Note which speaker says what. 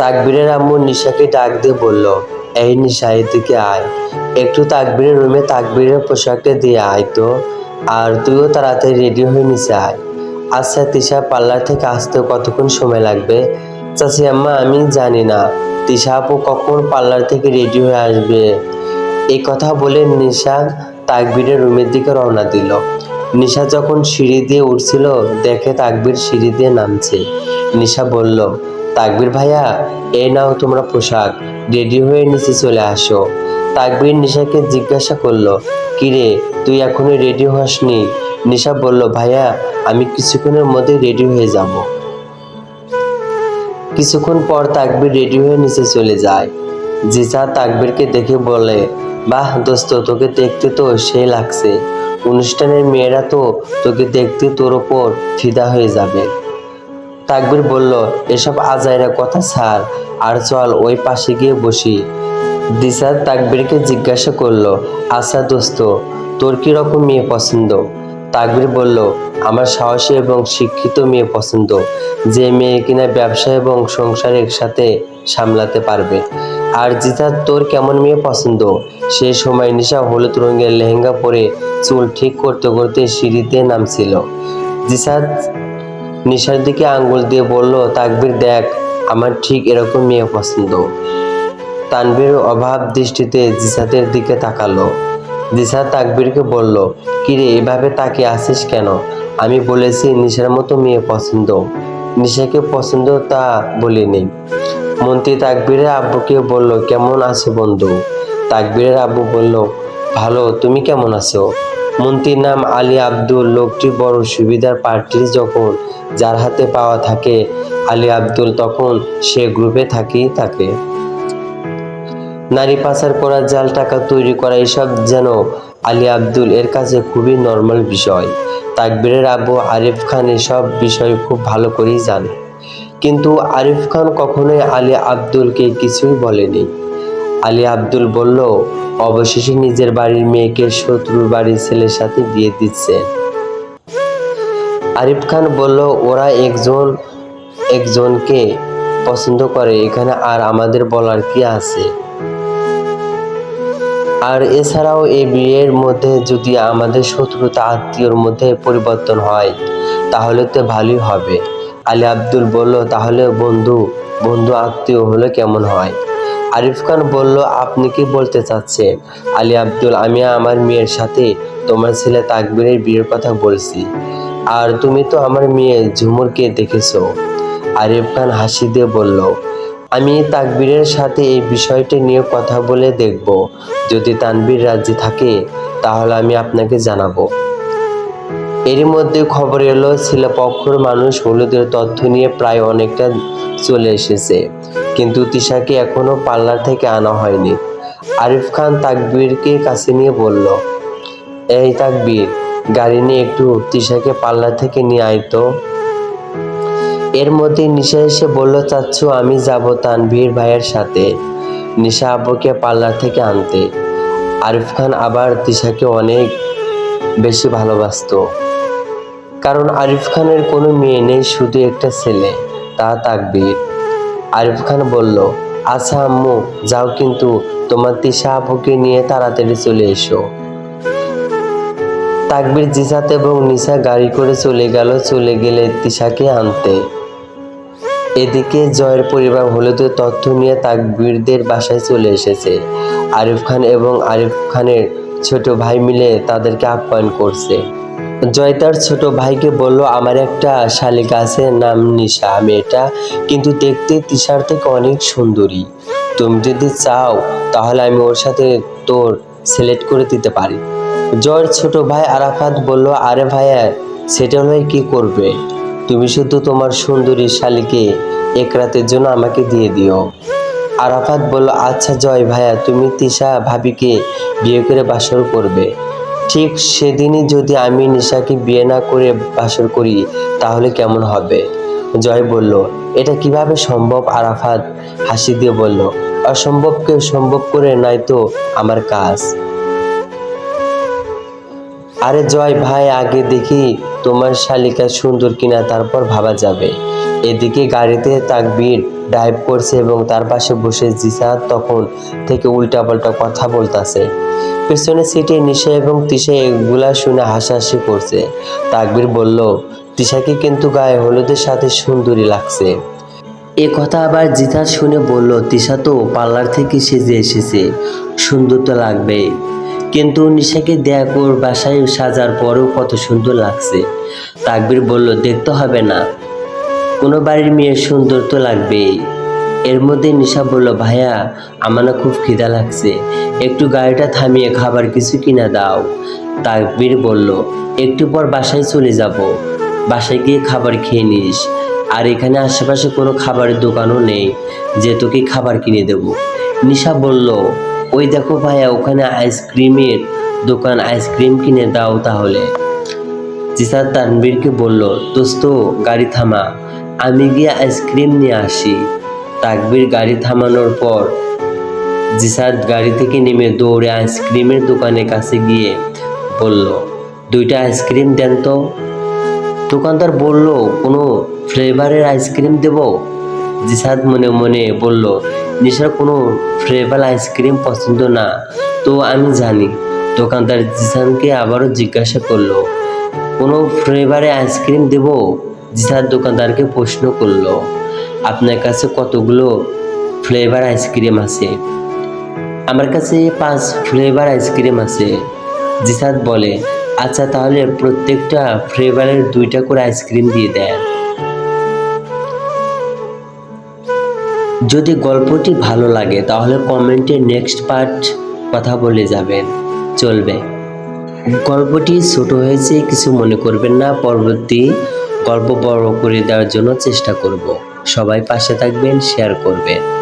Speaker 1: তাকবীরের আম্মু নিশাকে ডাক দিয়ে বলল, এই নিশা, এদিকে আয়। একটু তাকবীরের রুমে তাকবীরের পোশাকটা দিয়ে আয় তো, আর তুইও তাড়াতাড়ি রেডি হয়ে নিচে আয়। আচ্ছা তিশা পার্লার থেকে আসতে কতক্ষণ সময় লাগবে? চাচি আম্মা, আমি জানি না। তিশা আপু কখন পার্লার থেকে রেডি হয়ে আসবে? এই কথা বলে নিশা তাকবীরের রুমের দিকে রওনা দিল। নিশা যখন সিঁড়ি দিয়ে উঠছিল, দেখে তাকবীর সিঁড়ি দিয়ে নামছে। নিশা বলল তাকবীর ভাইয়া, এই নাও তোমরা পোশাক। রেডি হয়ে নিচে চলে আসো। তাকবীর নিশাকে জিজ্ঞাসা করল, কিরে, তুই এখনও রেডি হসনি? নিশা বলল, ভাইয়া, আমি কিছুক্ষণের মধ্যে রেডি হয়ে যাব। কিছুক্ষণ পর তাকবীর রেডি হয়ে নিচে চলে যায়। জিসা তাকবীরকে দেখে বলে, বাহ দোস্ত, তোকে দেখতে তো সেই লাগছে। অনুষ্ঠানের মেয়েরা তো তোকে দেখতে তোর ওপর ফিদা হয়ে যাবে। তাকবীর বলল, এসব আজাইরা কথা ছাড়, আর চল ওই পাশে গিয়ে বসি। দিশা তাকবিরকে জিজ্ঞাসা করল আচ্ছা দোস্ত, তোর কি রকম মেয়ে পছন্দ? তাকবীর বলল, আমার সাহসী এবং শিক্ষিত মেয়ে পছন্দ, যে মেয়ে কিনা ব্যবসা এবং সংসার একসাথে সামলাতে পারবে। আর জিতা, তোর কেমন মেয়ে পছন্দ? সে সময় নিশা হলুদ রঙের লেহেঙ্গা পরে চুল ঠিক করতে করতে সিঁড়িতে নামছিল। জিসাদ নিশার দিকে আঙ্গুল দিয়ে বলল, তাকবীর দেখ, আমার ঠিক এরকম মেয়ে পছন্দ তানভীর অভাব দৃষ্টিতে জিসাদের দিকে তাকালো। জিসা তাকবীরকে বলল, কিরে, এভাবে তাকে আসিস কেন? আমি বলেছি নিশার মতো মেয়ে পছন্দ। নিশাকে পছন্দ তা বলিনি। মন্ত্রী তাকবীরের আব্বুকে বলল, কেমন আছে বন্ধু? তাকবীরের আব্বু বলল, ভালো, তুমি কেমন আছো? মন্ত্রীর নাম আলী আব্দুল। লোকটি বড় সুবিধার পার্টির যখন যার হাতে পাওয়া থাকে, আলী আব্দুল তখন সে গ্রুপে থাকি থাকে। নারী পাচার করা জাল টাকা তৈরি করা এসব যেন আলী আব্দুল এর কাছে খুবই নর্মাল বিষয়। তাকবীরের আব্বু আরিফ খান এসব বিষয় খুব ভালো করেই জানে। কিন্তু আরিফ খান কখনোই আলী আব্দুলকে কিছুই বলেনি। আলী আব্দুল বলল, অবশেষে নিজের বাড়ির মেয়েকে শত্রুর বাড়ির ছেলের সাথে বিয়ে দিচ্ছে। আরিফ খান বলল, ওরা একজন, একজনকে পছন্দ করে, এখানে আর আমাদের বলার কি আছে? আর এছাড়াও এই বিয়ের মধ্যে যদি আমাদের শত্রুতা আত্মীয়র মধ্যে পরিবর্তন হয়, তাহলে তো ভালোই হবে। আলী আব্দুল বলল, তাহলে বন্ধু বন্ধু আত্মীয় হলে কেমন হয়? আরিফ খান বলল, আপনি কি বলতে চাচ্ছেন? আলী আব্দুল, আমি আমার মেয়ের সাথে তোমার ছেলে তাকবীরের বিয়ের কথা বলছি। আর তুমি তো আমার মেয়ে ঝুমুরকে দেখেছ। আরিফ খান হাসি দিয়ে বলল, আমি তাকবীরের সাথে এই বিষয়টি নিয়ে কথা বলে দেখব। যদি তানবীর রাজি থাকে, তাহলে আমি আপনাকে জানাব। এরই মধ্যে খবর এলো ছেলেপক্ষর মানুষ হলুদের তথ্য নিয়ে প্রায় অনেকটা চলে এসেছে। কিন্তু তিশাকে এখনও পার্লার থেকে আনা হয়নি। আরিফ খান তাকবীরকে কাছে নিয়ে বলল, এই তাকবীর, গাড়ি নিয়ে একটু তিশাকে পার্লার থেকে নিয়ে আইতো এর মধ্যে নিশা এসে বলল চাচ্ছু আমি যাব তানভীর ভাইয়ের সাথে। নিশা আব্বুকে পার্লার থেকে আনতে। আরিফ খান আবার তিশাকে অনেক বেশি ভালোবাসতো। কারণ আরিফ খানের কোনো মেয়ে নেই, শুধু একটা ছেলে, তা তাকবীর। আরিফ খান বলল আচ্ছা আম্মু, যাও কিন্তু তোমার তিশা আব্বুকে নিয়ে তাড়াতাড়ি চলে এসো। তাকবির জিসাত এবং নিশা গাড়ি করে চলে গেল, চলে গেলে তিশাকে আনতে। এদিকে জয়ের পরিবার হলুদের তথ্য নিয়ে তাকবীরদের বাসায় চলে এসেছে। আরিফ খান এবং আরিফ খানের ছোট ভাই মিলে তাদেরকে আপ্যায়ন করছে। জয় তার ছোট ভাইকে বলল, আমার একটা শালিক আছে, নাম নিশা। মেয়েটা কিন্তু দেখতে তিশার থেকে অনেক সুন্দরী। তুমি যদি চাও, তাহলে আমি ওর সাথে তোর সিলেক্ট করে দিতে পারি। জয়ের ছোট ভাই আরাফাত বলল, আরে ভাইয়া, সেটা হলে কি করবে? তুমি শুধু তোমার সুন্দরী শালিকে এক রাতের জন্য আমাকে দিয়ে দিও। আরাফাত বলল আচ্ছা জয় ভাইয়া, তুমি তিশা ভাবিকে বিয়ে করে বাসর করবে। ঠিক সেদিনই যদি আমি নিশাকে বিয়ে না করে বাসর করি, তাহলে কেমন হবে? জয় বলল, এটা কীভাবে সম্ভব? আরাফাত হাসি দিয়ে বলল, অসম্ভবকে সম্ভব করে নাই তো আমার কাজ। আরে জয় ভাই, আগে দেখি তোমার শালিকা সুন্দর কিনা, তারপর ভাবা যাবে। এদিকে গাড়িতে তাকবীর ড্রাইভ করছে এবং তার পাশে বসে জিসা তখন থেকে উল্টাপাল্টা কথা বলতাছে। পেছনে সিটে নিশা এবং তিশা এগুলা শুনে হাসাহাসি করছে। তাকবির বলল, তিশাকে কিন্তু গায়ে হলুদের সাথে সুন্দরী লাগছে। এ কথা আবার জিতা শুনে বলল, তিশা তো পার্লার থেকে সেজে এসেছে, সুন্দর তো লাগবেই। কিন্তু নিশাকে দেয়া ওর বাসায় সাজার পরেও কত সুন্দর লাগছে। তাকবির বলল, দেখতে হবে না। কোনো বাড়ির মেয়ে সুন্দর তো লাগবেই। এর মধ্যে নিশা বলল, ভাইয়া, আমার না খুব খিদা লাগছে। একটু গাড়িটা থামিয়ে খাবার কিছু কিনা দাও। তাকবির বলল, একটু পর বাসায় চলে যাব। বাসায় গিয়ে খাবার খেয়ে নিস। আর এখানে আশেপাশে কোনো খাবারের দোকানও নেই, যে তোকে খাবার কিনে দেব। নিশা বলল, ওই দেখো ভাইয়া, ওখানে আইসক্রিমের দোকান, আইসক্রিম কিনে দাও তাহলে। জিসাদ তানবীরকে বলল, দোস্ত, গাড়ি থামা। আমি গিয়ে আইসক্রিম নিয়ে আসি। তাকবীর গাড়ি থামানোর পর জিসাদ গাড়ি থেকে নেমে দৌড়ে আইসক্রিমের দোকানের কাছে গিয়ে বলল, দুইটা আইসক্রিম দেন তো। দোকানদার বলল, কোনো ফ্লেভারের আইসক্রিম দেব? জিসাদ মনে মনে বলল নিশার কোনো ফ্লেভার আইসক্রিম পছন্দ না, তো আমি জানি। দোকানদার জিসানকে আবারও জিজ্ঞাসা করল, কোনো ফ্লেভারে আইসক্রিম দেব? জিসাদ দোকানদারকে প্রশ্ন করল আপনার কাছে কতগুলো ফ্লেভার আইসক্রিম আছে? আমার কাছে পাঁচ ফ্লেভার আইসক্রিম আছে। জিসাদ বলে আচ্ছা তাহলে প্রত্যেকটা ফ্লেভারের দুইটা করে আইসক্রিম দিয়ে দেন। যদি গল্পটি ভালো লাগে, তাহলে কমেন্টে নেক্সট পার্ট কথা বলে যাবেন। চলবে। গল্পটি ছোট হয়েছে, কিছু মনে করবেন না। পরবর্তী গল্প বড় করে দেওয়ার জন্য চেষ্টা করব। সবাই পাশে থাকবেন শেয়ার করবেন।